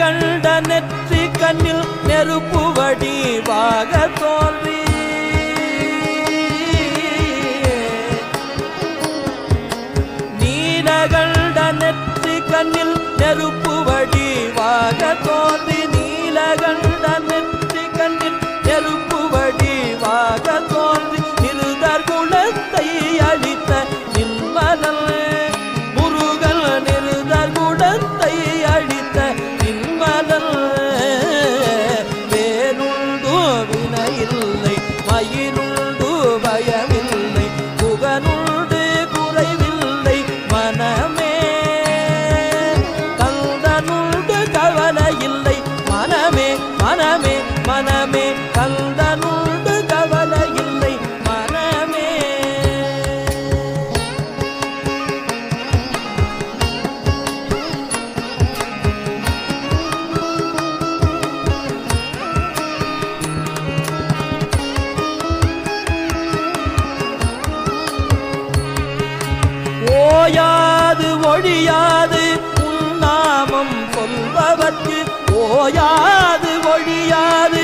கண்ட நெற்றி கண்ணில் நெருப்பு வடிவாக தோன்றி. நீலகண்ட நெற்றி கண்ணில் நெருப்பு வடிவாக தோன்றி. நீலகண்ட நெற்றி கண்ணில் நெருப்பு வடிவாக தோன்றி. இருதர் குலத்தை ஓயாது ஒழியாது.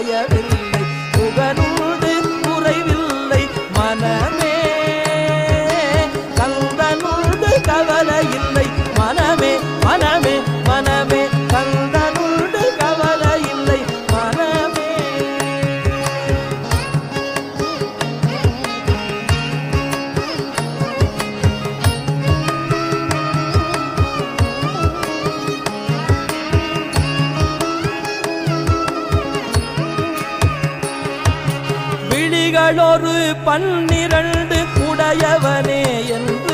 yeah. புகழொரு பன்னிரண்டு உடையவனே என்று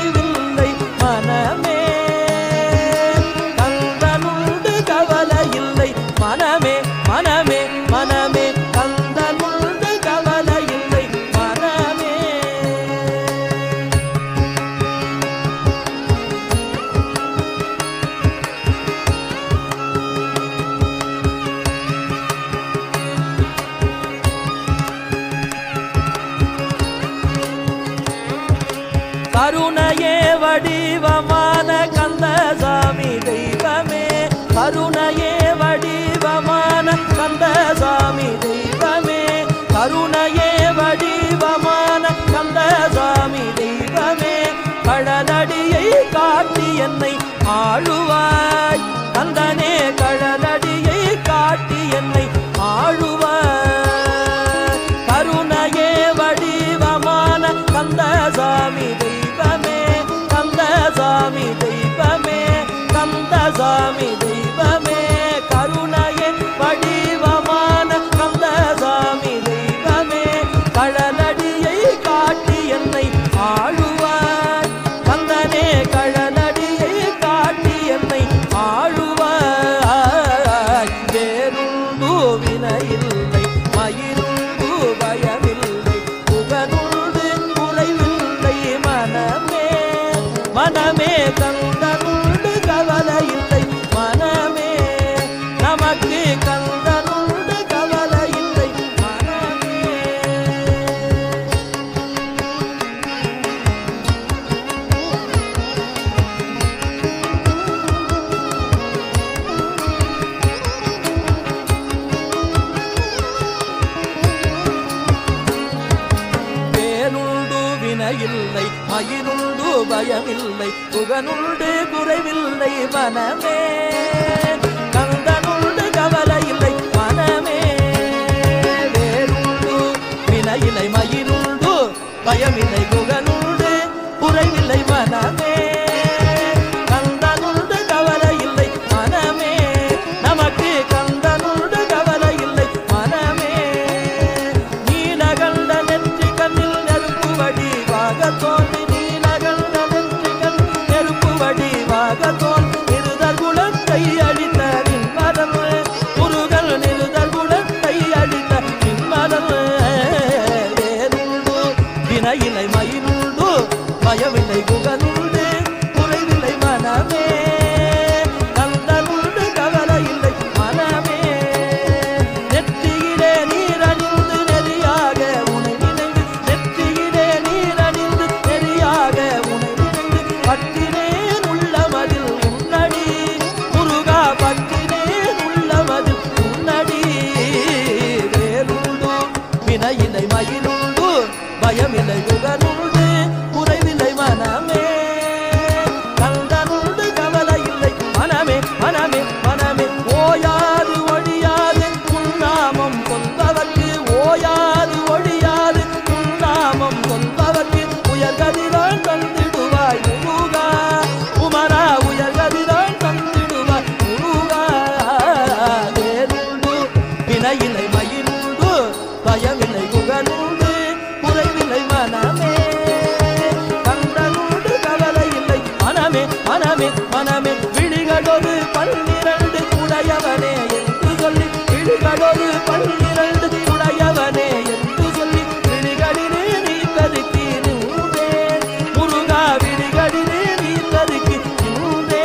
I கருணையே வடிவமான கந்தசாமி தெய்வமே. கருணையே வடிவமான கந்தசாமி தெய்வமே. கருணையே வடிவமான கந்தசாமி தெய்வமே. கடலடியை காட்டி என்னை ஆளுவாய். கந்தனே கடலடியை காட்டி என்னை ஆளுவாய். கருணையே வடிவமான கந்தசாமி மனமே கந்தனுண்டு கவலை இல்லை. மனமே நமக்கு கந்தனுண்டு கவலை இல்லை. மனமே. பேருண்டு வினையில்லை மயிருண்டு பயமில்லை. புகனுண்டு குறைவில்லை மனமே. கந்தனுண்டு கவலை இல்லை மனமே. வேறுண்டு வினையிலை மயிருண்டு பயமில்லை. புகனுண்டு குறைவில்லை மனமே. ஒரு பன்னிரண்டு துடையவனே என்று சொல்லி விழிகளிலே நீ ததுக்கி நூதே முருகா விழிகளிலே நீ ததுக்கி நூதே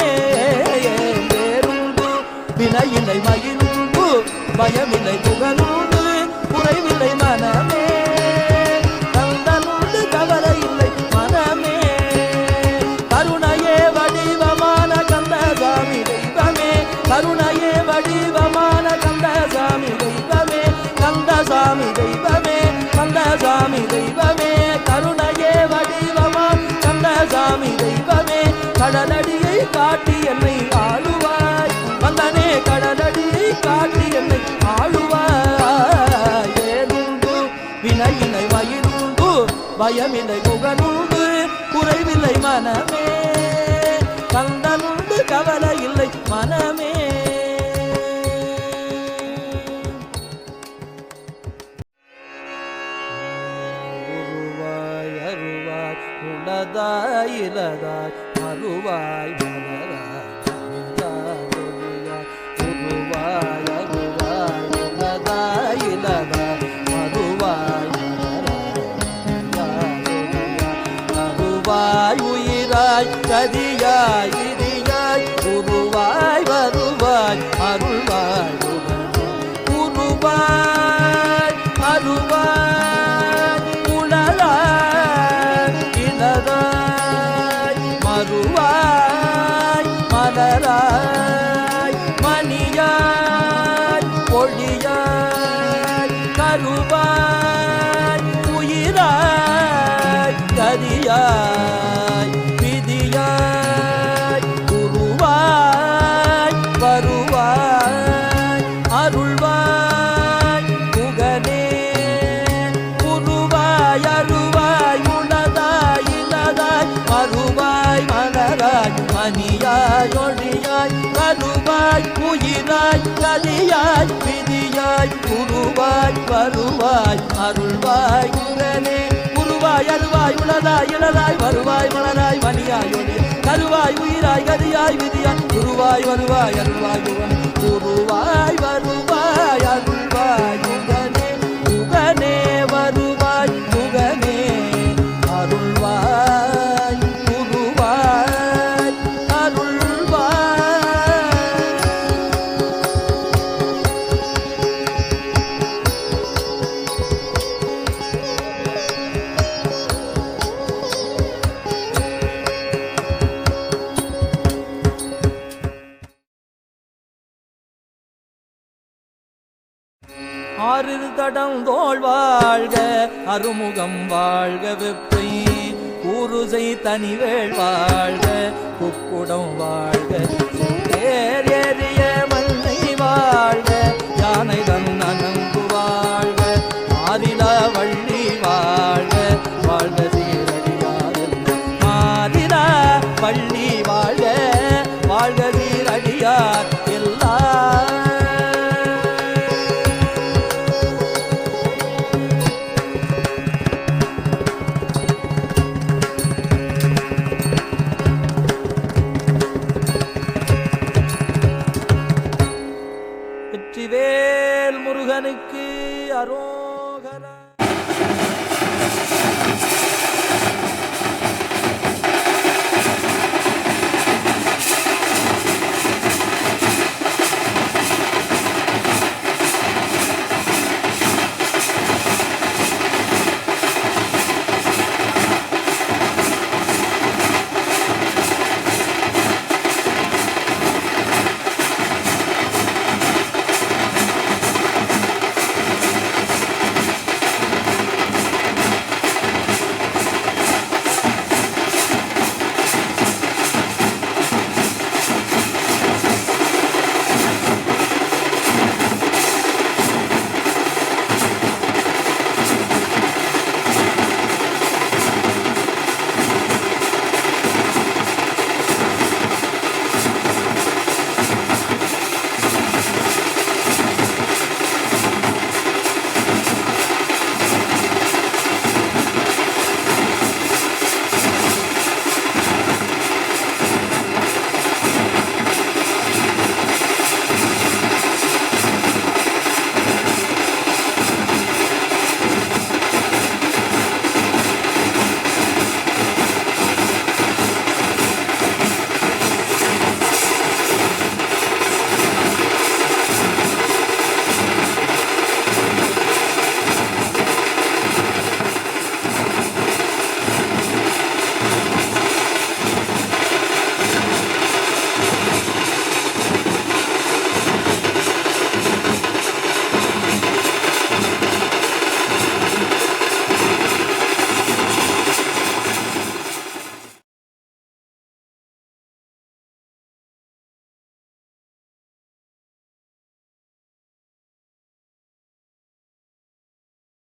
வேறுண்டு வினையில்லை மகிழ்ந்து பயமில்லை குறைவில்லை மன கடலடியை காட்டி என்னை ஆளுவாய். வந்தனே கடலடியை காட்டி என்னை ஆளுவாய். ஏனுண்டு வினையினை வயிறுண்டு பயமில்லை புகனுண்டு குறைவில்லை மனமே. கந்தனுண்டு கவலை விதியாய் விதியாய் உருவாய் வருவாய் அருள்வாய் புகனே உருவாய் அருவாய் உளதாய் இளதாய் வருவாய் மலராய் மணியாய் கருவாய் உயிராய் கதியாய் விதியாய். உருவாய் வருவாய் அருள்வாய் குருவாய் வருவாய் அருள்வாய். ஆறு தடம் தோல் வாழ்க அருமுகம் வாழ்க வெப்பை ஊருசை தனிவேள் வாழ்க குக்குடம் வாழ்க.